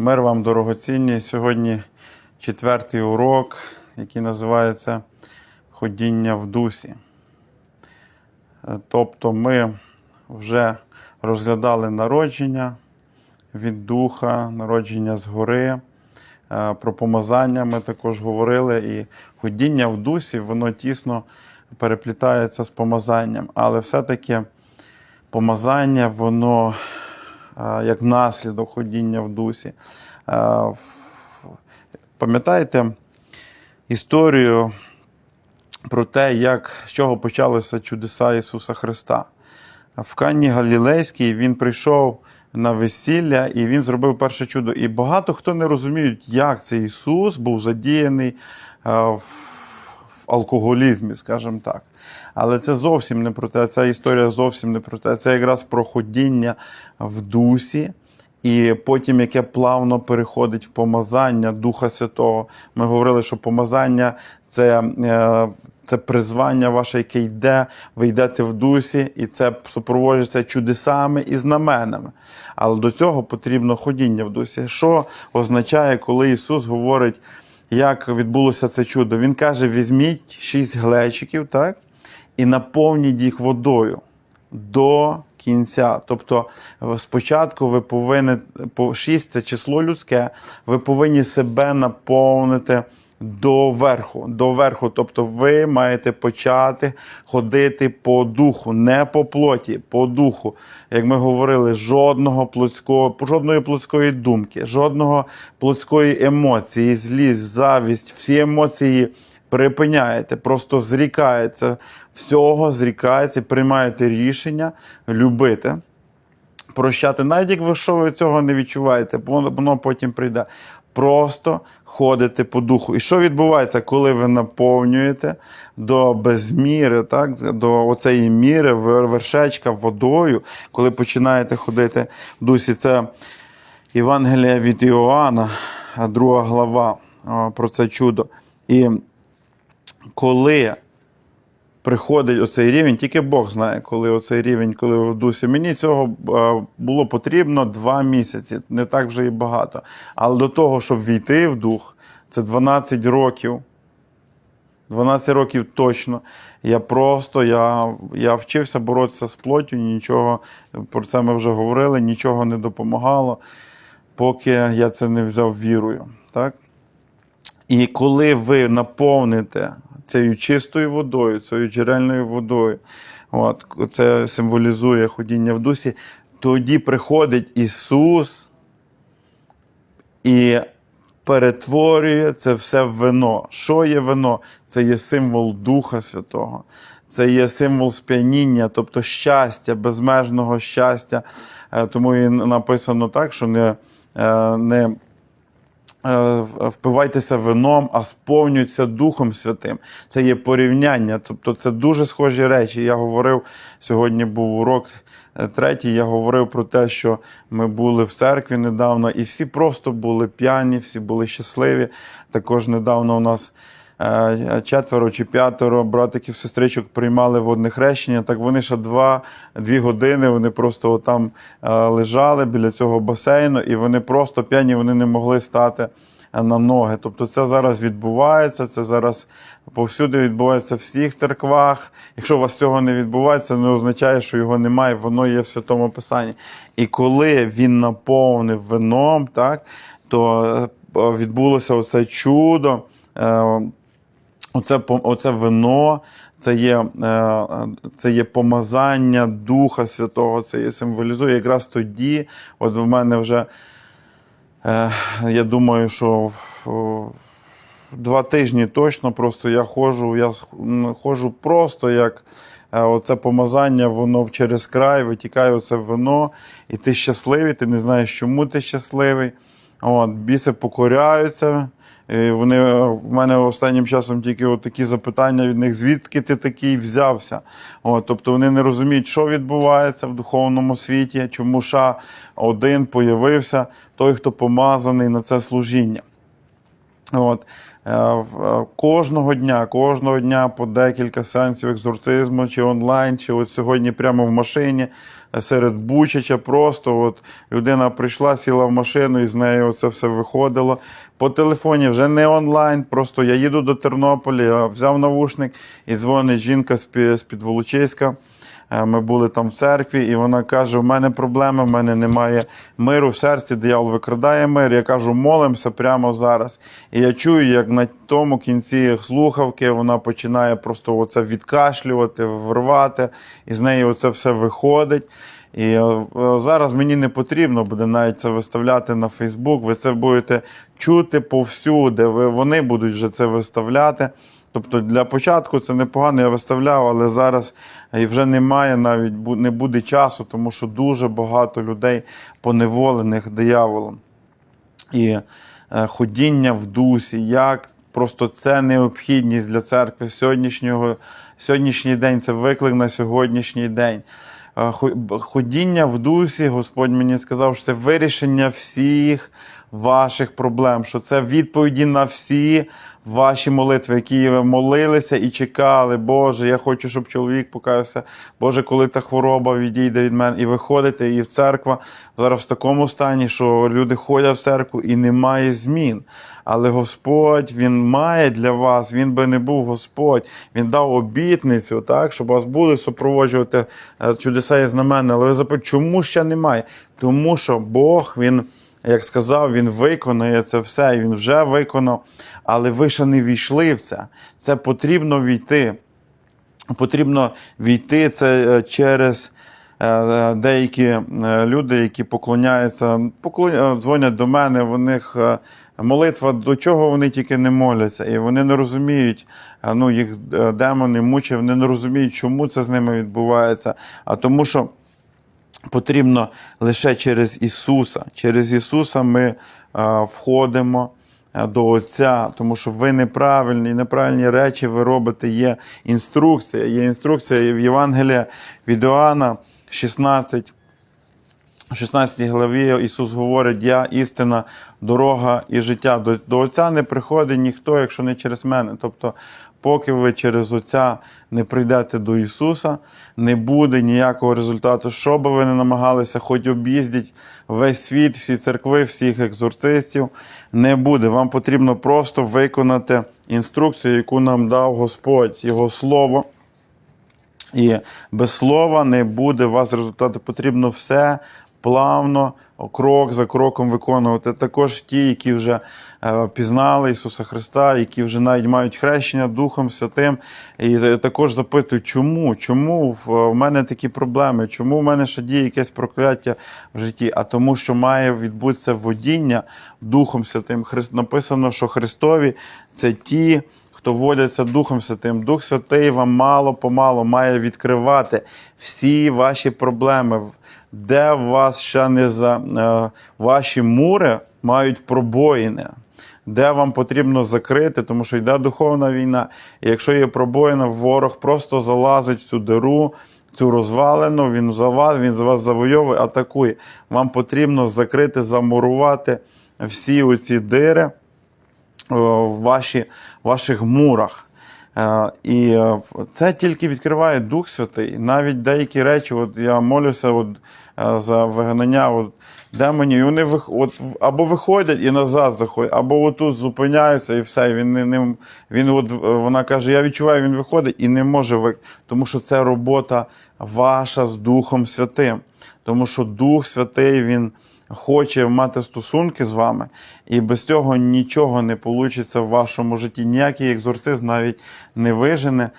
Мир вам дорогоцінні. Сьогодні четвертий урок, який називається Ходіння в дусі. Тобто ми вже розглядали народження від духа, народження згори. Е, Про помазання ми також говорили. І ходіння в дусі, воно тісно переплітається з помазанням. Але все-таки помазання, воно як наслідок ходіння в дусі. Пам'ятаєте історію про те, як, з чого почалися чудеса Ісуса Христа? В Канні Галілейській він прийшов на весілля і він зробив перше чудо. І багато хто не розуміють, як це Ісус був задіяний в алкоголізмі, скажімо так. Але це зовсім не про те. Ця історія зовсім не про те. Це якраз про ходіння в дусі. І потім, яке плавно переходить в помазання Духа Святого. Ми говорили, що помазання це, е, це призвання ваше, яке йде, ви йдете в дусі, і це супроводжується чудесами і знаменами. Але до цього потрібно ходіння в дусі. Що означає, коли Ісус говорить, як відбулося це чудо? Він каже: візьміть шість глечиків, так? І наповніть їх водою до кінця. Тобто е, спочатку ви повинні, по 6 це число людське, ви повинні себе наповнити. До верху, до верху, тобто ви маєте почати ходити по духу, не по плоті, по духу. Як ми говорили, жодного плотського, жодної плотської думки, жодного плотської емоції, злість, завість, всі емоції припиняєте, просто зрікаєте всього, зрікаєте, приймаєте рішення любити, прощати. Навіть як ви що ви цього не відчуваєте, воно потім прийде. Просто ходите по духу. І що відбувається, коли ви наповнюєте до безміри, так, до оцеї міри, вершечка водою, коли починаєте ходити в дусі? Це Євангелія від Іоанна, друга глава про це чудо. І коли приходить оцей рівень, тільки Бог знає, коли оцей рівень, коли в дусі. Мені цього було потрібно два місяці, не так вже і багато. Але до того, щоб війти в дух, це 12 років. 12 років точно. Я просто я, я вчився боротися з плоттю, нічого, про це ми вже говорили, нічого не допомагало, поки я це не взяв вірою. Так? І коли ви наповните цією чистою водою, цією джерельною водою, от, це символізує ходіння в дусі, тоді приходить Ісус і перетворює це все в вино. Що є вино? Це є символ Духа Святого, це є символ сп'яніння, тобто щастя, безмежного щастя. Е, Тому і написано так, що не, е, не впивайтеся вином, а сповнюються Духом Святим. Це є порівняння. Тобто це дуже схожі речі. Я говорив, сьогодні був урок е, третій, я говорив про те, що ми були в церкві недавно, і всі просто були п'яні, всі були щасливі. Також недавно у нас. Е, Четверо чи п'ятеро братиків, сестричок приймали водне хрещення. Так вони ще два, дві години вони просто там лежали біля цього басейну, і вони просто п'яні, вони не могли стати е, на ноги. Тобто це зараз відбувається, це зараз повсюди відбувається в всіх церквах. Якщо у вас цього не відбувається, не означає, що його немає, воно є в святому писанні. І коли він наповнив вином, так, то е, відбулося оце чудо. Оце, оце вино, це є, е, це є помазання Духа Святого, це є символізує. Якраз тоді, от в мене вже, е, я думаю, що два тижні точно просто я ходжу, я ходжу просто як е, оце помазання, воно через край, витікає оце вино, і ти щасливий, ти не знаєш, чому ти щасливий. От, біси покоряються. Вони е, в мене останнім часом тільки от такі запитання від них, звідки ти такий взявся? От, тобто вони не розуміють, що відбувається в духовному світі, чому ша один появився, той, хто помазаний на це служіння. От. Е, е, Кожного дня, кожного дня по декілька сеансів екзорцизму, чи онлайн, чи от сьогодні прямо в машині серед Бучача. Просто от людина прийшла, сіла в машину і з нею це все виходило. По телефоні вже не онлайн. Просто я їду до Тернополя, взяв навушник і дзвонить жінка з Пі- з Підволочиська. Е, Ми були там в церкві, і вона каже: у мене проблеми, в мене немає миру в серці, диявол викрадає мир. Я кажу, молимося прямо зараз. І я чую, як на тому кінці слухавки вона починає просто оце відкашлювати, врвати, і з неї оце все виходить. І е, е, зараз мені не потрібно буде навіть це виставляти на Фейсбук. Ви це будете чути повсюди. Ви, вони будуть вже це виставляти. Тобто для початку це непогано, я виставляв, але зараз і вже немає навіть не буде часу, тому що дуже багато людей поневолених дияволом. І е, ходіння в дусі, як просто це необхідність для церкви сьогоднішнього, сьогоднішній день, це виклик на сьогоднішній день. Ходіння в дусі, Господь мені сказав, що це вирішення всіх ваших проблем, що це відповіді на всі ваші молитви, які ви молилися і чекали. Боже, я хочу, щоб чоловік покаявся. Боже, коли та хвороба відійде від мене, і ви ходите, і в церква зараз в такому стані, що люди ходять в церкву і немає змін. Але Господь Він має для вас, Він би не був Господь. Він дав обітницю, так, щоб вас були супроводжувати е, чудеса і знамена. Але ви запитаєте, чому ще немає? Тому що Бог, Він, як сказав, Він виконує це все, Він вже виконав, але ви ще не війшли в це. Це потрібно війти. Потрібно війти це е, через е, деякі люди, які поклоняються, поклоня... дзвонять до мене, в них молитва, до чого вони тільки не моляться, і вони не розуміють, ну, їх е, демони мучать, вони не розуміють, чому це з ними відбувається. А тому що потрібно лише через Ісуса. Через Ісуса ми е, входимо е, до Отця, тому що ви неправильні, неправильні речі ви робите. Є інструкція. Є інструкція в Євангелії від Іоанна 16. В 16 главі Ісус говорить: Я істина, дорога і життя. До, до Отця не приходить ніхто, якщо не через мене. Тобто, поки ви через Отця не прийдете до Ісуса, не буде ніякого результату. Що би ви не намагалися, хоч об'їздіть весь світ, всі церкви, всіх екзорцистів, не буде. Вам потрібно просто виконати інструкцію, яку нам дав Господь, Його Слово. І без слова не буде у вас результату. Потрібно все плавно, крок за кроком виконувати. Також ті, які вже е, пізнали Ісуса Христа, які вже навіть мають хрещення Духом Святим. І е, також запитують, чому? Чому в мене такі проблеми? Чому в мене ще діє якесь прокляття в житті? А тому, що має відбутися водіння Духом Святим. Написано, що Христові це ті хто водяться Духом Святим. Дух Святий вам мало помалу має відкривати всі ваші проблеми, де вас ще не за е, ваші мури мають пробоїни. Де вам потрібно закрити, тому що йде духовна війна. І якщо є пробоїна, ворог просто залазить в цю диру, цю розвалену, він за вас, він за вас завойовує, атакує. Вам потрібно закрити, замурувати всі оці дири е, в ваші, ваших мурах. Е, І це тільки відкриває Дух Святий. Навіть деякі речі, от я молюся от, за вигнання от, демонів, і вони от, або виходять і назад заходять, або отут зупиняються і все. Він, не, не, він от, е, вона каже: Я відчуваю, він виходить і не може ви. Тому що це робота ваша з Духом Святим. Тому що Дух Святий, Він хоче мати стосунки з вами, і без цього нічого не вийде в вашому житті. Ніякий екзорцист навіть не вижене.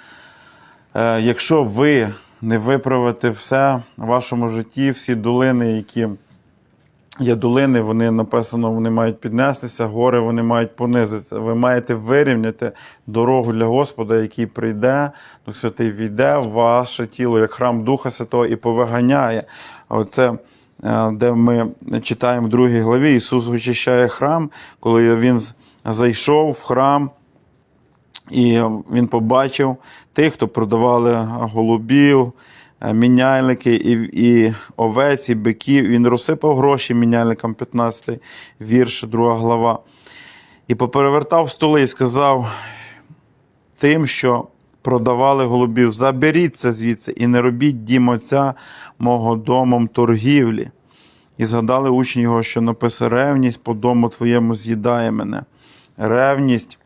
Е, Якщо ви не виправите все в вашому житті, всі долини, які є долини, вони написано, вони мають піднестися, гори вони мають понизитися. Ви маєте вирівняти дорогу для Господа, який прийде, Дух Святий війде в ваше тіло, як храм Духа Святого, і повиганяє. Оце, е, де ми читаємо в другій главі, Ісус очищає храм, коли Він зайшов в храм. І він побачив тих, хто продавали голубів, е, міняльники і, і овець, і биків. Він розсипав гроші міняльникам 15 вірш, 2 глава. І поперевертав столи і сказав тим, що продавали голубів, заберіться звідси і не робіть дім отця мого домом торгівлі. І згадали учні його, що напише ревність по дому твоєму з'їдає мене. Ревність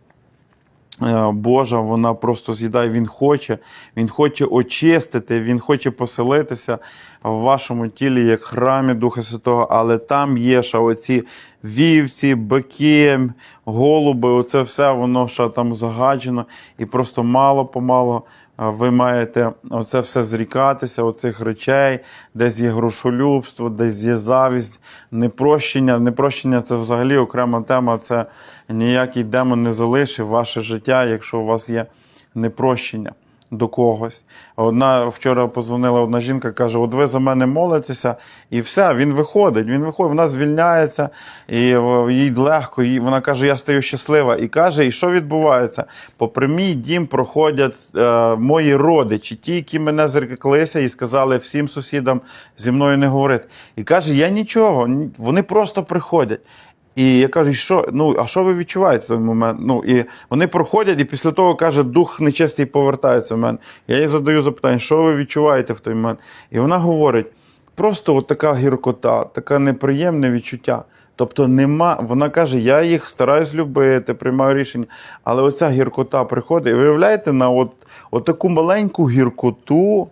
Божа, вона просто з'їдає. Він хоче, він хоче очистити, він хоче поселитися в вашому тілі як храмі Духа Святого, але там є ще оці вівці, бики, голуби, оце все воно ще там загаджено. І просто мало-помалу е, ви маєте оце все зрікатися, оцих речей, десь є грошолюбство, десь є завість, непрощення. Непрощення це взагалі окрема тема. Це ніякий демон не залишив ваше життя, якщо у вас є непрощення до когось. Одна вчора подзвонила одна жінка, каже: От ви за мене молитеся, і все, він виходить. Він виходить, вона звільняється, і їй легко. І вона каже: Я стаю щаслива. І каже, і що відбувається? Попри мій дім проходять е, мої родичі, ті, які мене зреклися і сказали всім сусідам зі мною не говорити. І каже: Я нічого, вони просто приходять. І я кажу, що, ну, а що ви відчуваєте в той момент? Ну, і вони проходять, і після того каже, дух нечистий повертається в мене. Я їй задаю запитання, що ви відчуваєте в той момент? І вона говорить: просто от така гіркота, таке неприємне відчуття. Тобто нема, вона каже, я їх стараюсь любити, приймаю рішення. Але оця гіркота приходить. І виявляєте, на от, от таку маленьку гіркоту,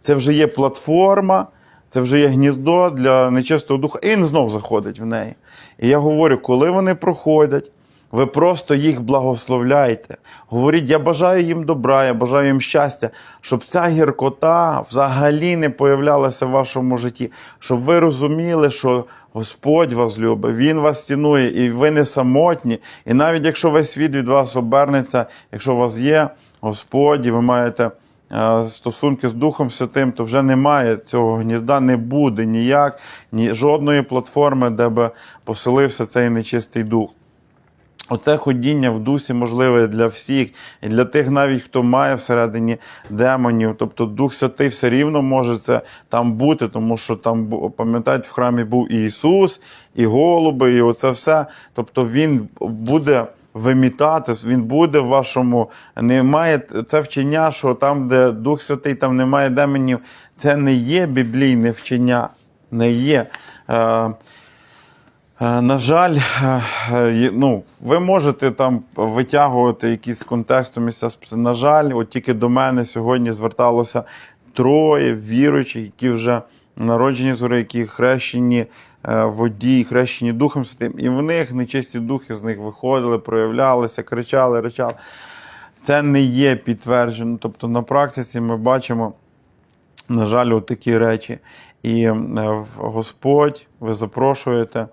це вже є платформа, це вже є гніздо для нечистого духа, і він знов заходить в неї. І я говорю, коли вони проходять, ви просто їх благословляйте. Говоріть, я бажаю їм добра, я бажаю їм щастя, щоб ця гіркота взагалі не появлялася в вашому житті, щоб ви розуміли, що Господь вас любить, Він вас цінує, і ви не самотні. І навіть якщо весь світ від вас обернеться, якщо у вас є Господь, і ви маєте стосунки з Духом Святим, то вже немає цього гнізда, не буде ніяк, ні жодної платформи, де би поселився цей нечистий дух. Оце ходіння в дусі можливе для всіх, і для тих, навіть хто має всередині демонів. Тобто Дух Святий все рівно може це там бути, тому що там пам'ятаєте, в храмі був і Ісус, і голуби, і оце все. Тобто Він буде вимітати, він буде в вашому. Немає це вчення, що там, де Дух Святий, там немає демонів. Це не є біблійне вчення, не є. Е, Е, На жаль, е, е, ну, ви можете там витягувати якісь контексту місця. На жаль, от тільки до мене сьогодні зверталося троє віруючих, які вже народжені згори, які хрещені е, в воді, хрещені Духом Святим, і в них нечисті духи з них виходили, проявлялися, кричали, речали. Це не є підтверджено. Тобто на практиці ми бачимо на жаль, такі речі. І е, Господь, ви запрошуєте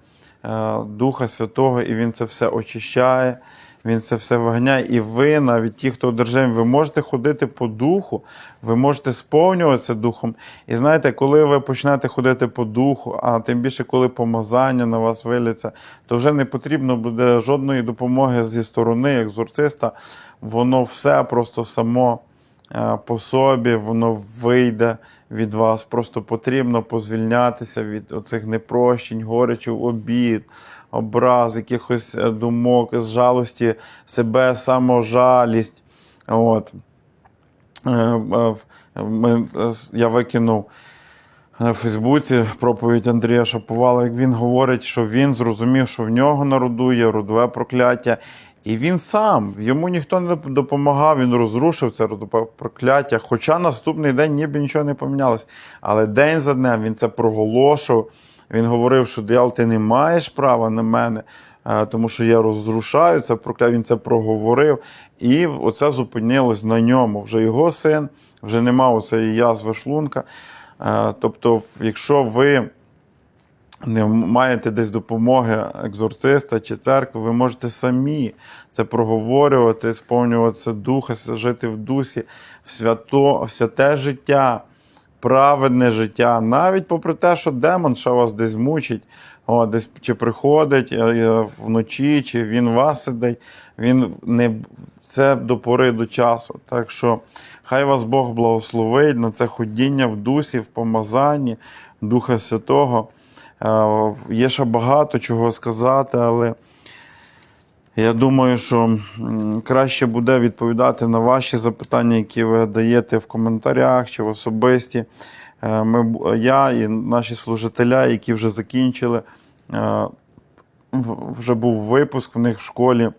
е, Духа Святого, і Він це все очищає, Він це все вогня. І ви, навіть ті, хто одержимі, ви можете ходити по духу, ви можете сповнюватися духом. І знаєте, коли ви почнете ходити по духу, а тим більше, коли помазання на вас виліться, то вже не потрібно буде жодної допомоги зі сторони екзорциста. Воно все просто само по собі, воно вийде від вас. Просто потрібно позвільнятися від оцих непрощень, горечів, обід, образ, якихось е, думок, з жалості себе, саможалість. От. Е, е, е, я викинув на Фейсбуці проповідь Андрія Шаповала, як він говорить, що він зрозумів, що в нього на роду є родове прокляття. І він сам, йому ніхто не допомагав, він розрушив це прокляття. Хоча наступний день ніби нічого не помінялось. Але день за днем він це проголошував. Він говорив, що диявол, ти не маєш права на мене, е, тому що я розрушаю це прокляття. Він це проговорив. І оце зупинилось на ньому. Вже його син, вже не мав цієї язви шлунка. Е, Тобто, якщо ви не маєте десь допомоги екзорциста чи церкви, ви можете самі це проговорювати, сповнюватися духа, жити в дусі, в, свято, в святе життя, праведне життя, навіть попри те, що демон ще вас десь мучить, о, десь чи приходить е, е, вночі, чи він вас сидить, він не це до пори до часу. Так що хай вас Бог благословить на це ходіння в дусі, в помазанні Духа Святого. Е, Є ще багато чого сказати, але Я думаю, що краще буде відповідати на ваші запитання, які ви даєте в коментарях чи в особисті. Е, Ми, я і наші служителя, які вже закінчили, е, вже був випуск в них в школі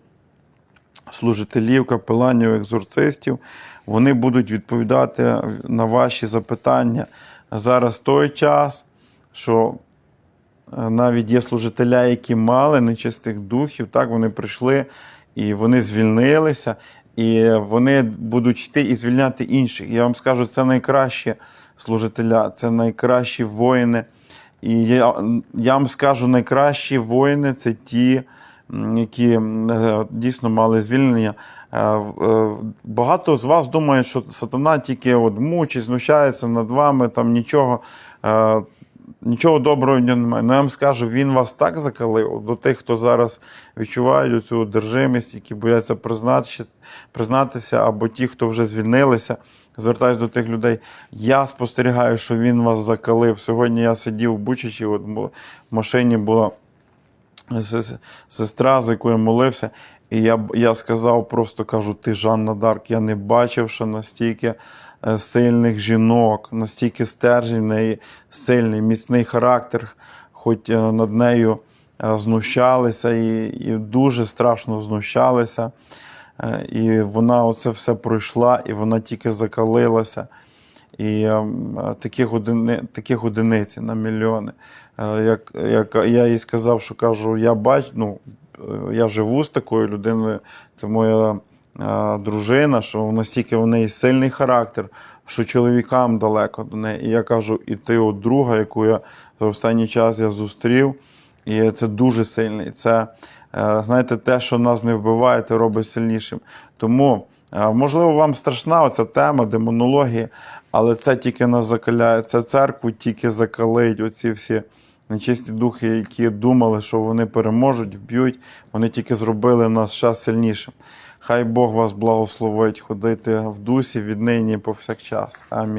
служителів, капеланів, екзорцистів. Вони будуть відповідати на ваші запитання. Зараз той час, що навіть є служителя, які мали нечистих духів, так вони прийшли і вони звільнилися, і вони будуть йти і звільняти інших. Я вам скажу, це найкращі служителя, це найкращі воїни. І я, я вам скажу, найкращі воїни це ті, які е, дійсно мали звільнення. Е, е, Багато з вас думають, що сатана тільки от мучить, знущається над вами, там нічого. Нічого доброго немає. Ну, я вам скажу, він вас так закалив до тих, хто зараз відчувають цю одержимість, які бояться признатися, або ті, хто вже звільнилися. Звертаюсь до тих людей. Я спостерігаю, що він вас закалив. Сьогодні я сидів в Бучачі, от в машині була сестра, за якою молився. І я, я сказав, просто кажу, ти Жанна Дарк, я не бачив, що настільки е, сильних жінок, настільки стержень в неї сильний, міцний характер, хоч е, над нею е, знущалися і, і дуже страшно знущалися. І вона оце все пройшла, і вона тільки закалилася. І таких, одини, таких одиниць на мільйони. Як, як я їй сказав, що кажу, я бачу, ну, я живу з такою людиною, це моя е, дружина, що настільки в неї сильний характер, що чоловікам далеко до неї. І я кажу, і ти от друга, яку я за останній час я зустрів, і це дуже сильний. Це, е, знаєте, те, що нас не вбиває, те робить сильнішим. Тому, е, можливо, вам страшна оця тема демонології, але це тільки нас закаляє. Це церкву тільки закалить. Оці всі нечисті духи, які думали, що вони переможуть, вб'ють, вони тільки зробили нас ще сильнішим. Хай Бог вас благословить ходити в дусі віднині повсякчас. Амінь.